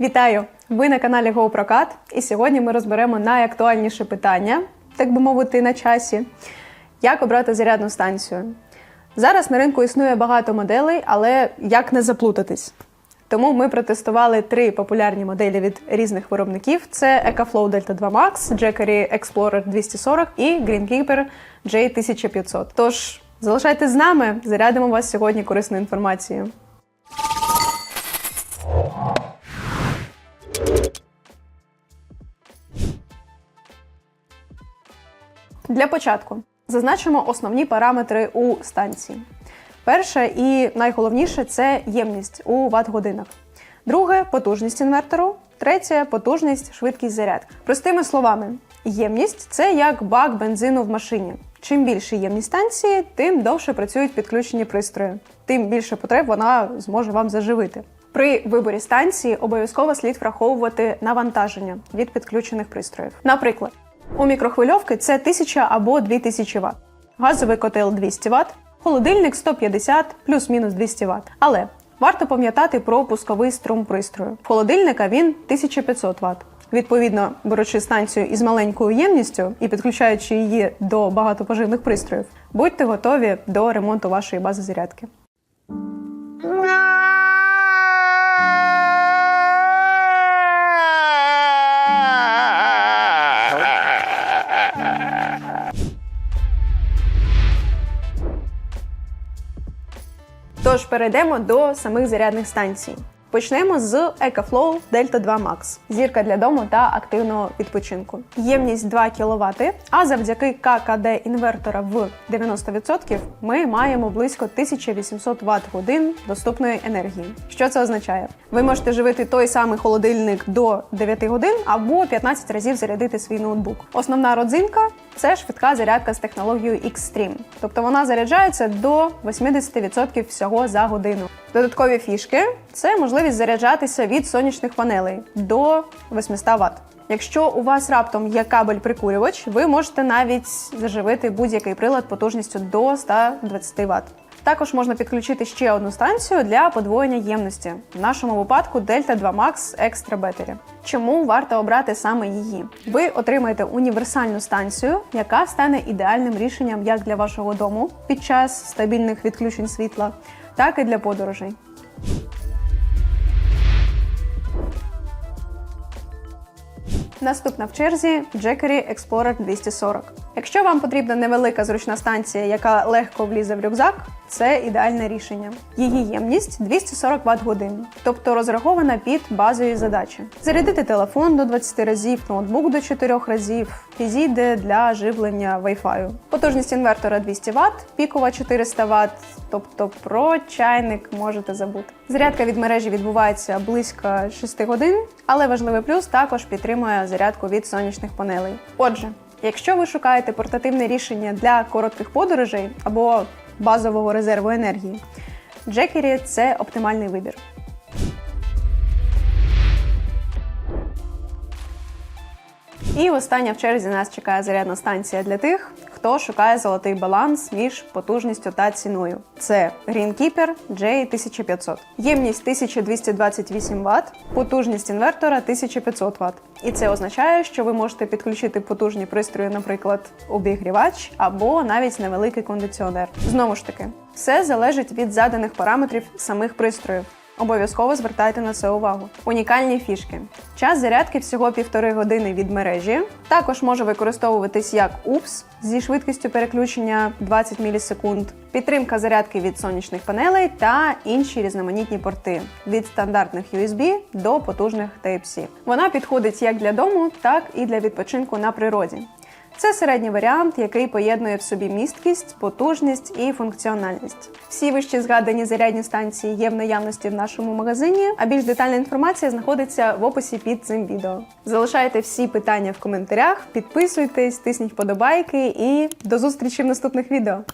Вітаю! Ви на каналі GoProCat і сьогодні ми розберемо найактуальніше питання, так би мовити, на часі: як обрати зарядну станцію. Зараз на ринку існує багато моделей, але як не заплутатись? Тому ми протестували три популярні моделі від різних виробників: це EcoFlow Delta 2 Max, Jackery Explorer 240 і Greenkeeper J1500. Тож залишайтесь з нами, зарядимо вас сьогодні корисною інформацією. Для початку зазначимо основні параметри у станції. Перше і найголовніше це ємність у ватт-годинах. Друге потужність інвертору. Третє потужність, швидкість зарядки. Простими словами, ємність це як бак бензину в машині. Чим більше ємність станції, тим довше працюють підключені пристрої, тим більше потреб вона зможе вам заживити. При виборі станції обов'язково слід враховувати навантаження від підключених пристроїв. Наприклад, у мікрохвильовки це 1000 або 2000 Вт, газовий котел 200 Вт, холодильник 150 плюс-мінус 200 Вт. Але варто пам'ятати про пусковий струм пристрою. В холодильника він 1500 Вт. Відповідно, беручи станцію із маленькою ємністю і підключаючи її до багатопоживних пристроїв, будьте готові до ремонту вашої бази зарядки. Тож перейдемо до самих зарядних станцій. Почнемо з EcoFlow Delta 2 Max – зірка для дому та активного відпочинку. Ємність 2 кВт, а завдяки ККД інвертора в 90% ми маємо близько 1800 Вт годин доступної енергії. Що це означає? Ви можете живити той самий холодильник до 9 годин або 15 разів зарядити свій ноутбук. Основна родзинка це швидка зарядка з технологією Xtreme, тобто вона заряджається до 80% всього за годину. Додаткові фішки це можливість заряджатися від сонячних панелей до 800 Вт. Якщо у вас раптом є кабель-прикурювач, ви можете навіть заживити будь-який прилад потужністю до 120 Вт. Також можна підключити ще одну станцію для подвоєння ємності. В нашому випадку Delta 2 Max Extra Battery. Чому варто обрати саме її? Ви отримаєте універсальну станцію, яка стане ідеальним рішенням як для вашого дому під час стабільних відключень світла, так і для подорожей. Наступна в черзі Jackery Explorer 240. Якщо вам потрібна невелика зручна станція, яка легко влізе в рюкзак, це ідеальне рішення. Її ємність 240 Вт годин, тобто розрахована під базові задачі. Зарядити телефон до 20 разів, ноутбук до 4 разів, підійде для живлення Wi-Fi. Потужність інвертора 200 Вт, пікова 400 Вт, тобто про чайник можете забути. Зарядка від мережі відбувається близько 6 годин, але важливий плюс також підтримує зарядку від сонячних панелей. Отже, якщо ви шукаєте портативне рішення для коротких подорожей або базового резерву енергії, Джекері – це оптимальний вибір. І остання в черзі нас чекає зарядна станція для тих, хто шукає золотий баланс між потужністю та ціною. Це Greenkeeper J1500. Ємність 1228 Вт, потужність інвертора 1500 Вт. І це означає, що ви можете підключити потужні пристрої, наприклад, обігрівач або навіть невеликий кондиціонер. Знову ж таки, все залежить від заданих параметрів самих пристроїв. Обов'язково звертайте на це увагу. Унікальні фішки. Час зарядки всього півтори години від мережі. Також може використовуватись як UPS зі швидкістю переключення 20 мілісекунд, підтримка зарядки від сонячних панелей та інші різноманітні порти від стандартних USB до потужних Type-C. Вона підходить як для дому, так і для відпочинку на природі. Це середній варіант, який поєднує в собі місткість, потужність і функціональність. Всі вище згадані зарядні станції є в наявності в нашому магазині, а більш детальна інформація знаходиться в описі під цим відео. Залишайте всі питання в коментарях, підписуйтесь, тисніть вподобайки і до зустрічі в наступних відео.